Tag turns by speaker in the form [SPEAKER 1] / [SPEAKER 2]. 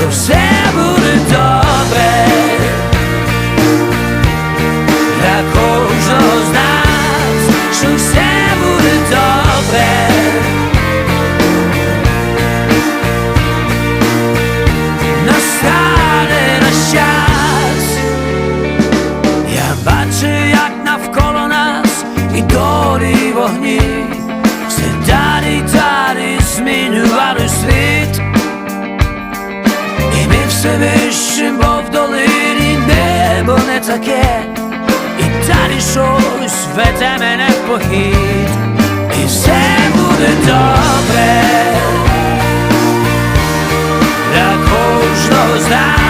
[SPEAKER 1] що все буде добре. Для кожного з нас, що все буде добре. Настане наш час. Я бачу, як навколо нас і долі вогні, все далі далі змінювали світ. Все вище, бо в долині небо не таке, і далі щось веде мене в похід, і все буде добре. Для кожного з.